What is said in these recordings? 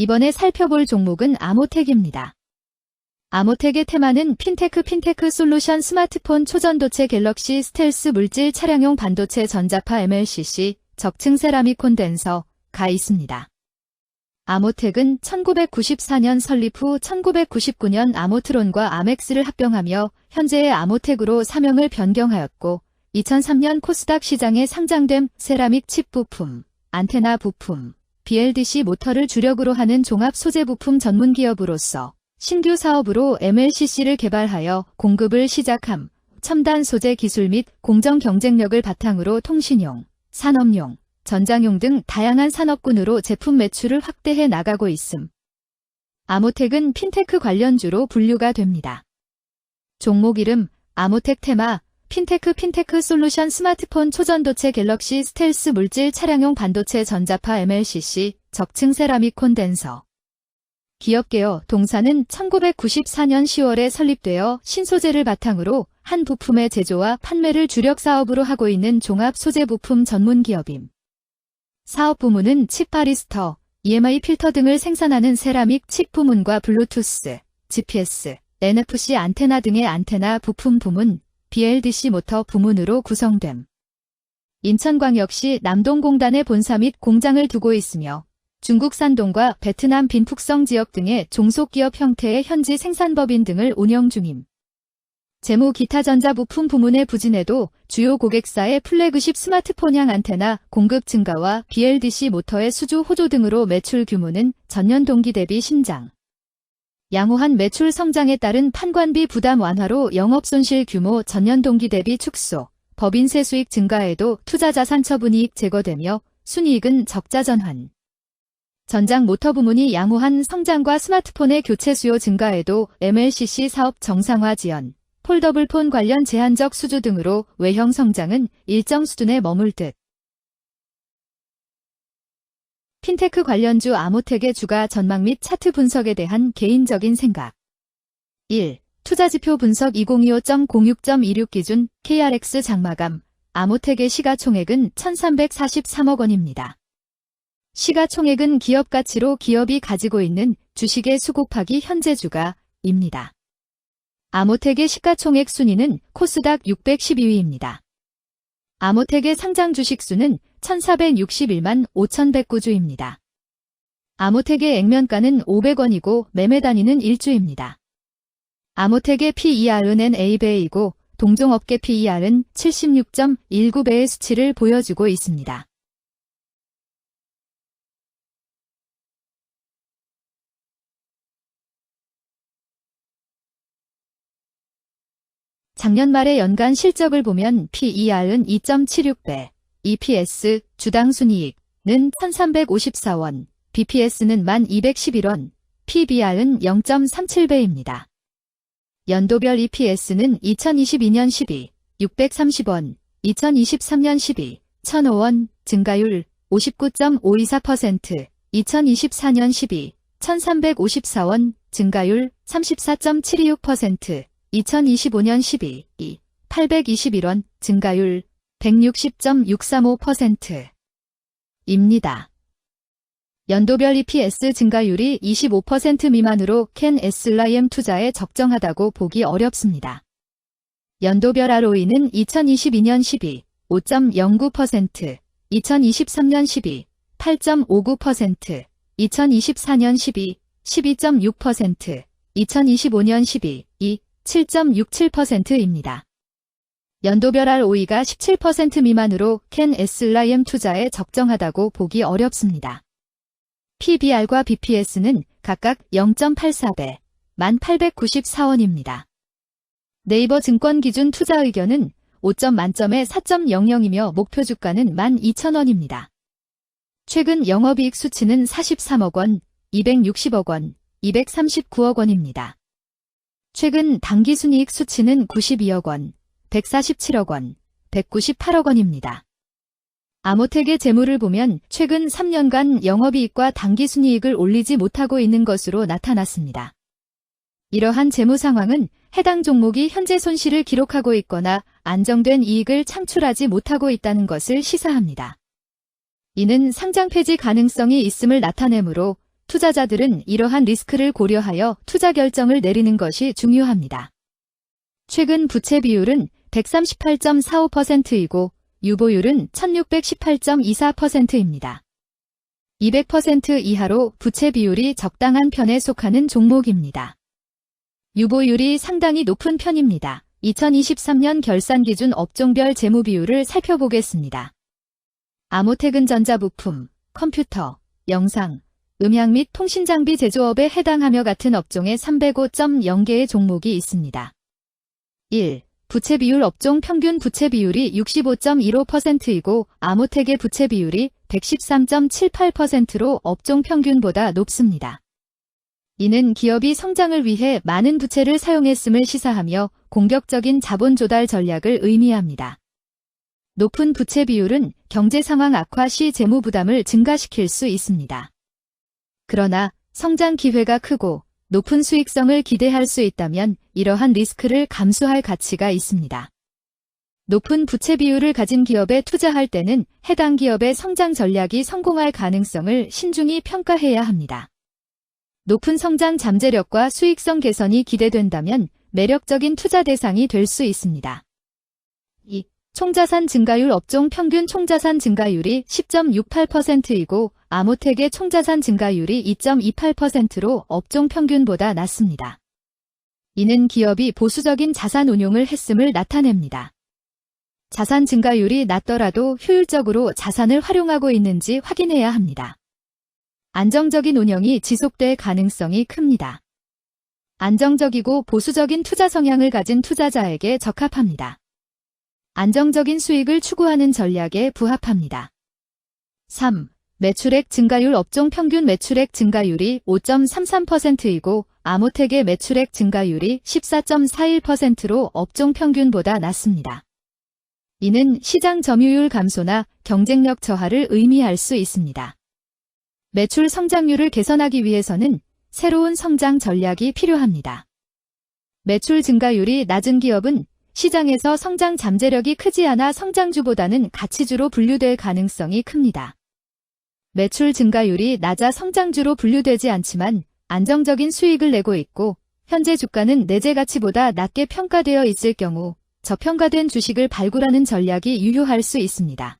이번에 살펴볼 종목은 아모텍입니다. 아모텍의 테마는 핀테크 핀테크 솔루션 스마트폰 초전도체 갤럭시 스텔스 물질 차량용 반도체 전자파 MLCC 적층 세라믹 콘덴서 가 있습니다. 아모텍은 1994년 설립 후 1999년 아모트론과 아멕스를 합병하며 현재의 아모텍으로 사명을 변경하였고 2003년 코스닥 시장에 상장된 세라믹 칩 부품, 안테나 부품, BLDC 모터를 주력으로 하는 종합 소재 부품 전문 기업으로서 신규 사업으로 MLCC를 개발하여 공급을 시작함. 첨단 소재 기술 및 공정 경쟁력을 바탕으로 통신용, 산업용, 전장용 등 다양한 산업군으로 제품 매출을 확대해 나가고 있음. 아모텍은 핀테크 관련주로 분류가 됩니다. 종목 이름 아모텍 테마 핀테크 핀테크 솔루션 스마트폰 초전도체 갤럭시 스텔스 물질 차량용 반도체 전자파 MLCC 적층 세라믹 콘덴서 기업계여 동사는 1994년 10월에 설립되어 신소재를 바탕으로 한 부품의 제조와 판매를 주력 사업으로 하고 있는 종합 소재 부품 전문 기업임. 사업 부문은 칩 바리스터, EMI 필터 등을 생산하는 세라믹 칩 부문과 블루투스, GPS, NFC 안테나 등의 안테나 부품 부문, BLDC 모터 부문으로 구성됨. 인천광역시 남동공단의 본사 및 공장을 두고 있으며 중국 산동과 베트남 빈푹성 지역 등의 종속기업 형태의 현지 생산법인 등을 운영 중임. 재무 기타 전자부품 부문의 부진에도 주요 고객사의 플래그십 스마트폰향 안테나 공급 증가와 BLDC 모터의 수주 호조 등으로 매출 규모는 전년 동기 대비 신장. 양호한 매출 성장에 따른 판관비 부담 완화로 영업 손실 규모 전년 동기 대비 축소, 법인세 수익 증가에도 투자자산 처분이익 제거되며 순이익은 적자 전환. 전장 모터 부문이 양호한 성장과 스마트폰의 교체 수요 증가에도 MLCC 사업 정상화 지연, 폴더블 폰 관련 제한적 수주 등으로 외형 성장은 일정 수준에 머물 듯. 핀테크 관련주 아모텍의 주가 전망 및 차트 분석에 대한 개인적인 생각. 1. 투자지표 분석 2025.06.26 기준 KRX 장마감 아모텍의 시가총액은 1343억 원입니다. 시가총액은 기업 가치로 기업이 가지고 있는 주식의 수 곱하기 현재 주가입니다. 아모텍의 시가총액 순위는 코스닥 612위입니다. 아모텍의 상장 주식 수는 1461만 5109주입니다. 아모텍의 액면가는 500원이고 매매 단위는 1주입니다. 아모텍의 PER은 NA배이고 동종업계 PER은 76.19배의 수치를 보여주고 있습니다. 작년 말의 연간 실적을 보면 PER은 2.76배, EPS, 주당 순이익은 1354원, BPS는 1211원, PBR은 0.37배입니다. 연도별 EPS는 2022년 12, 630원, 2023년 12, 1005원, 증가율 59.524%, 2024년 12, 1354원, 증가율 34.726%, 2025년 12, 2, 821원, 증가율 160.635%입니다. 연도별 EPS 증가율이 25% 미만으로 캔 에슬라이엠 투자에 적정하다고 보기 어렵습니다. 연도별 ROE는 2022년 12, 5.09%, 2023년 12, 8.59%, 2024년 12, 12.6%, 2025년 12, 2, 7.67%입니다. 연도별 ROE가 17% 미만으로 캔 에슬라이엠 투자에 적정하다고 보기 어렵습니다. PBR과 BPS는 각각 0.84배, 1894원입니다. 네이버 증권 기준 투자 의견은 5점 만점에 4.00이며 목표 주가는 12,000원입니다. 최근 영업이익 수치는 43억 원, 260억 원, 239억 원입니다. 최근 당기 순이익 수치는 92억 원, 147억 원, 198억 원입니다. 아모텍의 재물을 보면 최근 3년간 영업이익과 당기순이익을 올리지 못하고 있는 것으로 나타났습니다. 이러한 재무 상황은 해당 종목이 현재 손실을 기록하고 있거나 안정된 이익을 창출하지 못하고 있다는 것을 시사합니다. 이는 상장 폐지 가능성이 있음을 나타내므로 투자자들은 이러한 리스크를 고려하여 투자 결정을 내리는 것이 중요합니다. 최근 부채 비율은 138.45%이고 유보율은 1618.24%입니다. 200% 이하로 부채 비율이 적당한 편에 속하는 종목입니다. 유보율이 상당히 높은 편입니다. 2023년 결산 기준 업종별 재무 비율을 살펴보겠습니다. 아모텍은 전자부품, 컴퓨터, 영상, 음향 및 통신장비 제조업에 해당하며 같은 업종에 305.0개의 종목이 있습니다. 1. 부채 비율 업종 평균 부채 비율이 65.15%이고 아모텍의 부채 비율이 113.78%로 업종 평균보다 높습니다. 이는 기업이 성장을 위해 많은 부채를 사용했음을 시사하며 공격적인 자본 조달 전략을 의미합니다. 높은 부채 비율은 경제 상황 악화 시 재무 부담을 증가시킬 수 있습니다. 그러나 성장 기회가 크고 높은 수익성을 기대할 수 있다면 이러한 리스크를 감수할 가치가 있습니다. 높은 부채 비율을 가진 기업에 투자할 때는 해당 기업의 성장 전략이 성공할 가능성을 신중히 평가해야 합니다. 높은 성장 잠재력과 수익성 개선이 기대된다면 매력적인 투자 대상이 될 수 있습니다. 2. 총자산 증가율 업종 평균 총자산 증가율이 10.68%이고 아모텍의 총자산 증가율이 2.28%로 업종 평균보다 낮습니다. 이는 기업이 보수적인 자산 운용을 했음을 나타냅니다. 자산 증가율이 낮더라도 효율적으로 자산을 활용하고 있는지 확인해야 합니다. 안정적인 운영이 지속될 가능성이 큽니다. 안정적이고 보수적인 투자 성향을 가진 투자자에게 적합합니다. 안정적인 수익을 추구하는 전략에 부합합니다. 3. 매출액 증가율 업종 평균 매출액 증가율이 5.33%이고 아모텍의 매출액 증가율이 14.41%로 업종 평균보다 낮습니다. 이는 시장 점유율 감소나 경쟁력 저하를 의미할 수 있습니다. 매출 성장률을 개선하기 위해서는 새로운 성장 전략이 필요합니다. 매출 증가율이 낮은 기업은 시장에서 성장 잠재력이 크지 않아 성장주보다는 가치주로 분류될 가능성이 큽니다. 매출 증가율이 낮아 성장주로 분류되지 않지만 안정적인 수익을 내고 있고 현재 주가는 내재 가치보다 낮게 평가되어 있을 경우 저평가된 주식을 발굴하는 전략이 유효할 수 있습니다.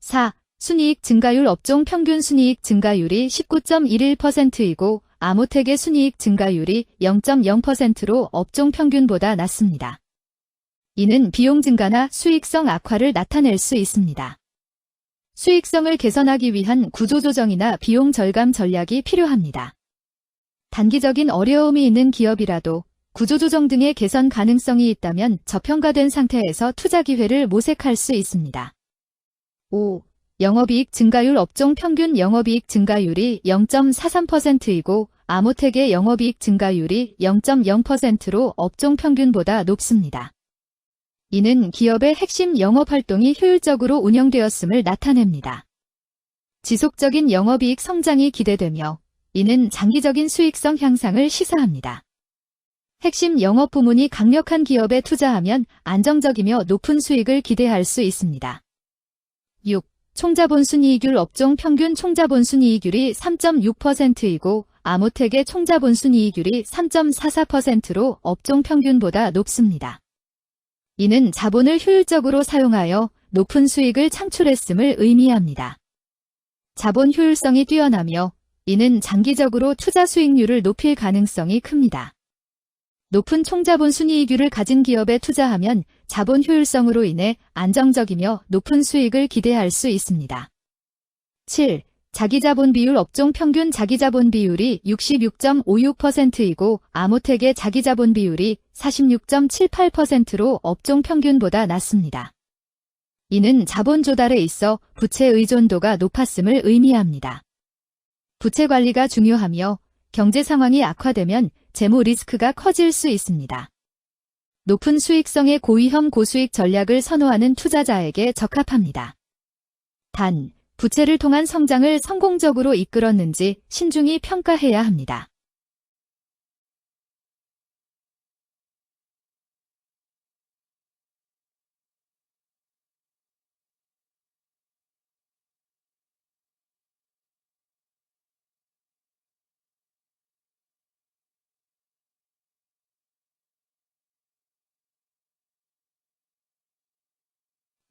4. 순이익 증가율 업종 평균 순이익 증가율이 19.11%이고 아모텍의 순이익 증가율이 0.0%로 업종 평균보다 낮습니다. 이는 비용 증가나 수익성 악화를 나타낼 수 있습니다. 수익성을 개선하기 위한 구조조정이나 비용 절감 전략이 필요합니다. 단기적인 어려움이 있는 기업이라도 구조조정 등의 개선 가능성이 있다면 저평가된 상태에서 투자 기회를 모색할 수 있습니다. 5. 영업이익 증가율 업종 평균 영업이익 증가율이 0.43%이고 아모텍의 영업이익 증가율이 0.0%로 업종 평균보다 높습니다. 이는 기업의 핵심 영업 활동이 효율적으로 운영되었음을 나타냅니다. 지속적인 영업이익 성장이 기대되며 이는 장기적인 수익성 향상을 시사합니다. 핵심 영업 부문이 강력한 기업에 투자하면 안정적이며 높은 수익을 기대할 수 있습니다. 6. 총자본 순이익률 업종 평균 총자본 순이익률이 3.6%이고 아모텍의 총자본 순이익률이 3.44%로 업종 평균보다 높습니다. 이는 자본을 효율적으로 사용하여 높은 수익을 창출했음을 의미합니다. 자본 효율성이 뛰어나며 이는 장기적으로 투자 수익률을 높일 가능성이 큽니다. 높은 총자본 순이익률을 가진 기업에 투자하면 자본 효율성으로 인해 안정적이며 높은 수익을 기대할 수 있습니다. 7. 자기자본 비율 업종 평균 자기자본 비율이 66.56%이고 아모텍의 자기자본 비율이 46.78%로 업종 평균보다 낮습니다. 이는 자본 조달에 있어 부채 의존도가 높았음을 의미합니다. 부채 관리가 중요하며 경제 상황이 악화되면 재무 리스크가 커질 수 있습니다. 높은 수익성의 고위험 고수익 전략을 선호하는 투자자에게 적합합니다. 단, 부채를 통한 성장을 성공적으로 이끌었는지 신중히 평가해야 합니다.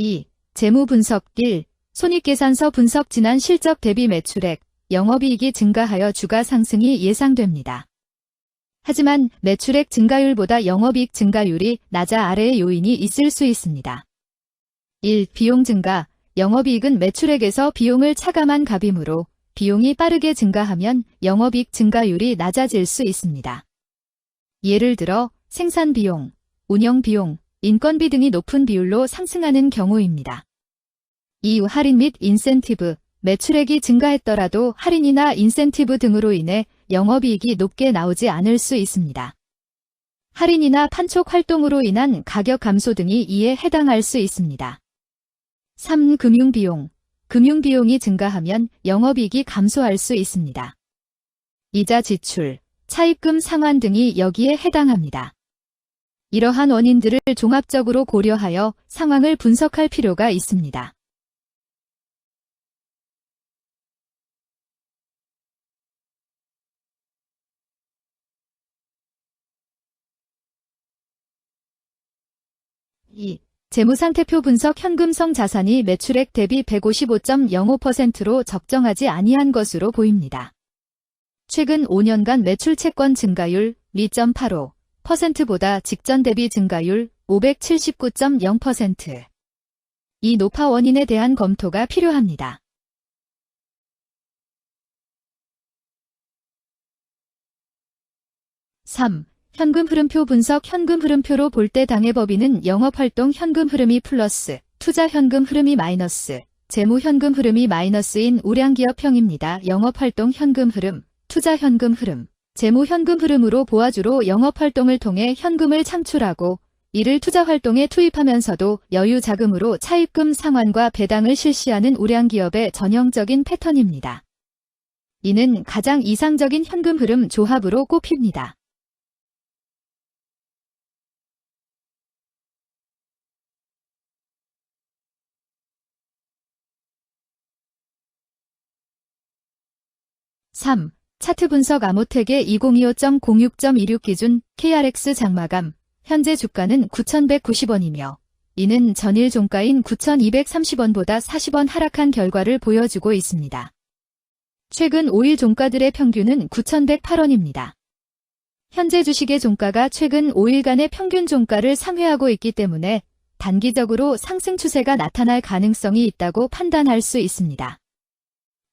2. 재무 분석 1. 손익계산서 분석 지난 실적 대비 매출액, 영업이익이 증가하여 주가 상승이 예상됩니다. 하지만 매출액 증가율보다 영업이익 증가율이 낮아 아래의 요인이 있을 수 있습니다. 1. 비용 증가. 영업이익은 매출액에서 비용을 차감한 값이므로 비용이 빠르게 증가하면 영업이익 증가율이 낮아질 수 있습니다. 예를 들어 생산비용, 운영비용, 인건비 등이 높은 비율로 상승하는 경우입니다. 이후 할인 및 인센티브, 매출액이 증가했더라도 할인이나 인센티브 등으로 인해 영업이익이 높게 나오지 않을 수 있습니다. 할인이나 판촉 활동으로 인한 가격 감소 등이 이에 해당할 수 있습니다. 3. 금융비용. 금융비용이 증가하면 영업이익이 감소할 수 있습니다. 이자 지출, 차입금 상환 등이 여기에 해당합니다. 이러한 원인들을 종합적으로 고려하여 상황을 분석할 필요가 있습니다. 이 재무상태표 분석 현금성 자산이 매출액 대비 155.05%로 적정하지 아니한 것으로 보입니다. 최근 5년간 매출 채권 증가율 2.85% 보다 직전 대비 증가율 579.0%. 이 노파 원인에 대한 검토가 필요합니다. (3) 현금 흐름표 분석 현금 흐름표로 볼 때 당해 법인은 영업활동 현금 흐름이 플러스, 투자 현금 흐름이 마이너스, 재무 현금 흐름이 마이너스인 우량기업형입니다. 영업활동 현금 흐름, 투자 현금 흐름, 재무 현금 흐름으로 보아주로 영업활동을 통해 현금을 창출하고 이를 투자 활동에 투입하면서도 여유 자금으로 차입금 상환과 배당을 실시하는 우량기업의 전형적인 패턴입니다. 이는 가장 이상적인 현금 흐름 조합으로 꼽힙니다. (3) 차트 분석 아모텍의 2025.06.26 기준 KRX 장마감 현재 주가는 9,190원이며 이는 전일 종가인 9,230원보다 40원 하락한 결과를 보여주고 있습니다. 최근 5일 종가들의 평균은 9,108원입니다. 현재 주식의 종가가 최근 5일간의 평균 종가를 상회하고 있기 때문에 단기적으로 상승 추세가 나타날 가능성이 있다고 판단할 수 있습니다.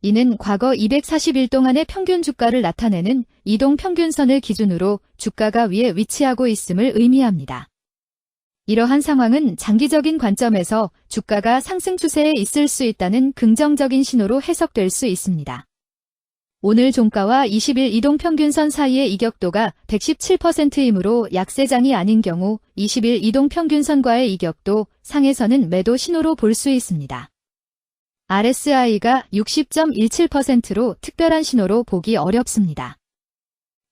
이는 과거 240일 동안의 평균 주가를 나타내는 이동 평균선을 기준으로 주가가 위에 위치하고 있음을 의미합니다. 이러한 상황은 장기적인 관점에서 주가가 상승 추세에 있을 수 있다는 긍정적인 신호로 해석될 수 있습니다. 오늘 종가와 20일 이동 평균선 사이의 이격도가 117%이므로 약세장이 아닌 경우 20일 이동 평균선과의 이격도 상에서는 매도 신호로 볼 수 있습니다. RSI가 60.17%로 특별한 신호로 보기 어렵습니다.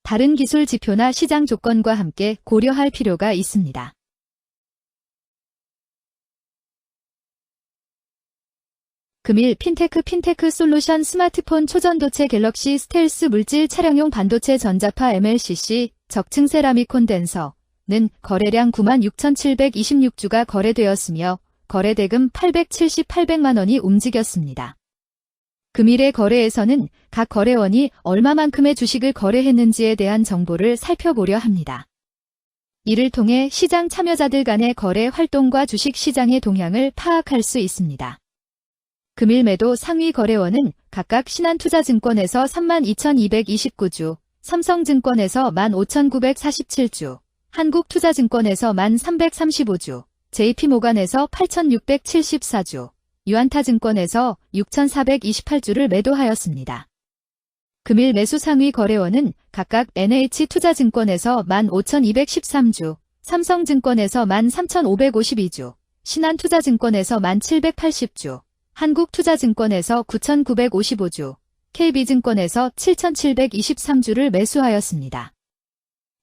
다른 기술 지표나 시장 조건과 함께 고려할 필요가 있습니다. 금일 핀테크 핀테크 솔루션 스마트폰 초전도체 갤럭시 스텔스 물질 차량용 반도체 전자파 MLCC 적층 세라믹 콘덴서는 거래량 96,726주가 거래되었으며 거래대금 878백만 원이 움직였습니다. 금일의 거래에서는 각 거래원이 얼마만큼의 주식을 거래했는지에 대한 정보를 살펴보려 합니다. 이를 통해 시장 참여자들 간의 거래 활동과 주식 시장의 동향을 파악할 수 있습니다. 금일 매도 상위 거래원은 각각 신한투자증권에서 32,229주, 삼성증권에서 15,947주, 한국투자증권에서 1,335주, JP모간에서 8,674주, 유안타증권에서 6,428주를 매도하였습니다. 금일 매수 상위 거래원은 각각 NH투자증권에서 15,213주, 삼성증권에서 13,552주, 신한투자증권에서 1,780주, 한국투자증권에서 9,955주, KB증권에서 7,723주를 매수하였습니다.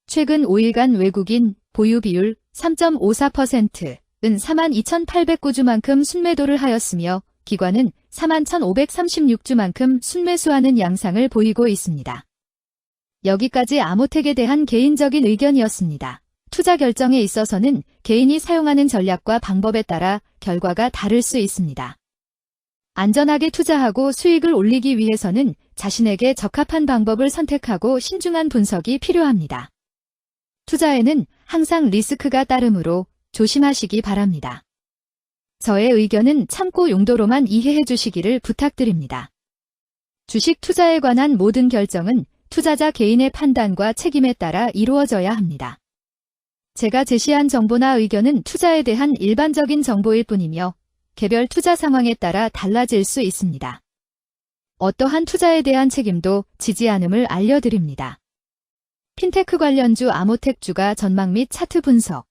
최근 5일간 외국인 보유 비율 3.54%은 42,809주만큼 순매도를 하였으며 기관은 41,536주만큼 순매수하는 양상을 보이고 있습니다. 여기까지 아모텍에 대한 개인적인 의견이었습니다. 투자 결정에 있어서는 개인이 사용하는 전략과 방법에 따라 결과가 다를 수 있습니다. 안전하게 투자하고 수익을 올리기 위해서는 자신에게 적합한 방법을 선택하고 신중한 분석이 필요합니다. 투자에는 항상 리스크가 따르므로 조심하시기 바랍니다. 저의 의견은 참고 용도로만 이해해 주시기를 부탁드립니다. 주식 투자에 관한 모든 결정은 투자자 개인의 판단과 책임에 따라 이루어져야 합니다. 제가 제시한 정보나 의견은 투자에 대한 일반적인 정보일 뿐이며 개별 투자 상황에 따라 달라질 수 있습니다. 어떠한 투자에 대한 책임도 지지 않음을 알려드립니다. 핀테크 관련주 아모텍주가 전망 및 차트 분석